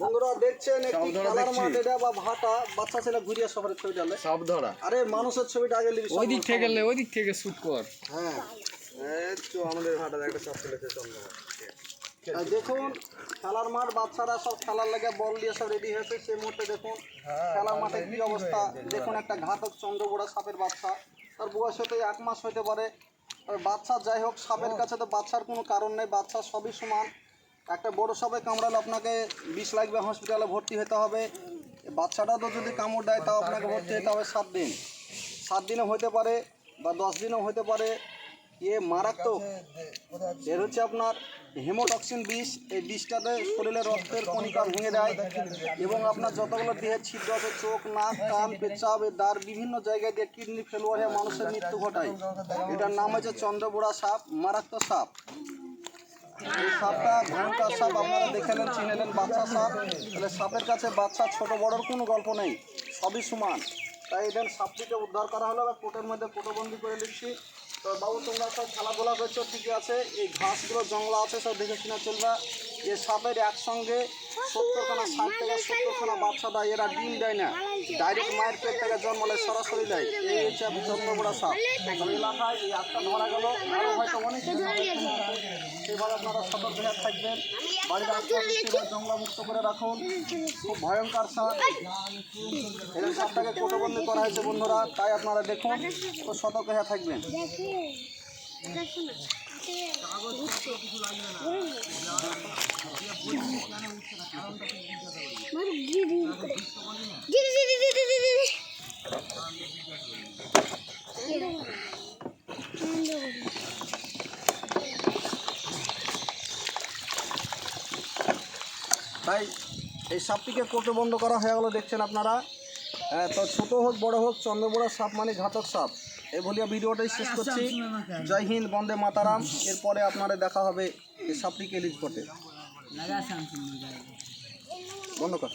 বন্ধুরা দেখছেন একটি সব ধরা খেলার। মাঠ এটা বা ভাটা বাচ্চা ছেলে ঘুরিয়ে সবার ছবি ডালে। সব আরে মানুষের ছবিটা আগে লিবি ওই দিক থেকে গেলে ওই দিক থেকে শুট কর। হ্যাঁ। এই তো আমাদের হাটাতে একটা সব ফেলেছে দেখুন খেলার মাঠ বাচ্চারা সব খেলার লেগে বল দিয়ে সব রেডি হয়েছে। সেই মুহূর্তে দেখুন খেলার মাঠে কি অবস্থা। দেখুন একটা ঘাতক চন্দ্রবোড়া সাপের বাচ্চা। তার বয়স হতে এক মাস হতে পারে। আর বাচ্চা যাই হোক সাপের কাছে তো বাচ্চার কোনো কারণ নেই। বাচ্চা সবই সমান। একটা বড় সাপে কামড়ালে আপনাকে বিষ লাগবে হসপিটালে ভর্তি হতে হবে। বাচ্চাটা তো যদি কামড় দেয়, তাও আপনাকে ভর্তি হতে হবে সাত দিন। সাত দিনও হতে পারে বা দশ দিনও হতে পারে। ইয়ে মারাত্মক। এর হচ্ছে আপনার হেমোটক্সিন বিষ। এই বিষটাতে শরীরের রক্তের কণিকা ভেঙে দেয় এবং আপনার যতগুলো দেহের ছিদ্র আছে, চোখ, নাক, কান পেচাব এ দাঁড়, বিভিন্ন জায়গায় দিয়ে কিডনি ফেলুয়ার হয়ে মানুষের মৃত্যু ঘটায়। এটার নাম হচ্ছে চন্দ্রবোড়া সাপ, মারাত্মক সাপ। এই সাপটা ভয়ঙ্কর সাপ, আপনারা দেখেলেন চিনেলেন বাচ্চা সাপ। তাহলে সাপের কাছে বাচ্চা, ছোট, বড়র কোনো গল্প নেই। সবই সমান। তাই এদের সাপটিকে উদ্ধার করা হলো বা কোটের মধ্যে কোটোবন্দি করে দিচ্ছি। তো বাবু, তোমরা সব খেলাধুলা করছ, ঠিকই আছে। এই ঘাসগুলো, জঙ্গলা আছে, সব দেখে শুনে চলবা। এই সাপের একসঙ্গে সত্তরখানা ষাট থেকে সত্তরখানা বাচ্চা দেয়। এরা ডিম দেয় না। ডাইরেক্ট মায়ের পেট থেকে জন্মালে সরাসরি দেয়। এই হচ্ছে চন্দ্রবড়া সাপ। এলাকায় এই একটা ধরা গেল। আরও হয়তো অনেক সেভাবে আপনারা সতর্ক হয়ে থাকবেন। বাড়ির আশেপাশে সেভাবে জঙ্গলা মুক্ত করে রাখুন। খুব ভয়ঙ্কর সাপ এই সাপটাকে কোটবন্দি করা হয়েছে বন্ধুরা তাই আপনারা দেখুন ও সতর্ক হয়ে থাকবেন। তাই এই সাপটিকে কোর্টে বন্ধ করা হয়ে গেলো দেখছেন আপনারা? হ্যাঁ তো ছোটো হোক বড় হোক চন্দ্রবোড়া সাপ মানে ঘাতক সাপ। এই বলিয়া ভিডিওটাই শেষ করছি। জয় হিন্দ বন্দে মাতারাম। এরপরে আপনারা দেখা হবে এই সাপটিকে রিলিজ করতে। বন্ধ কর।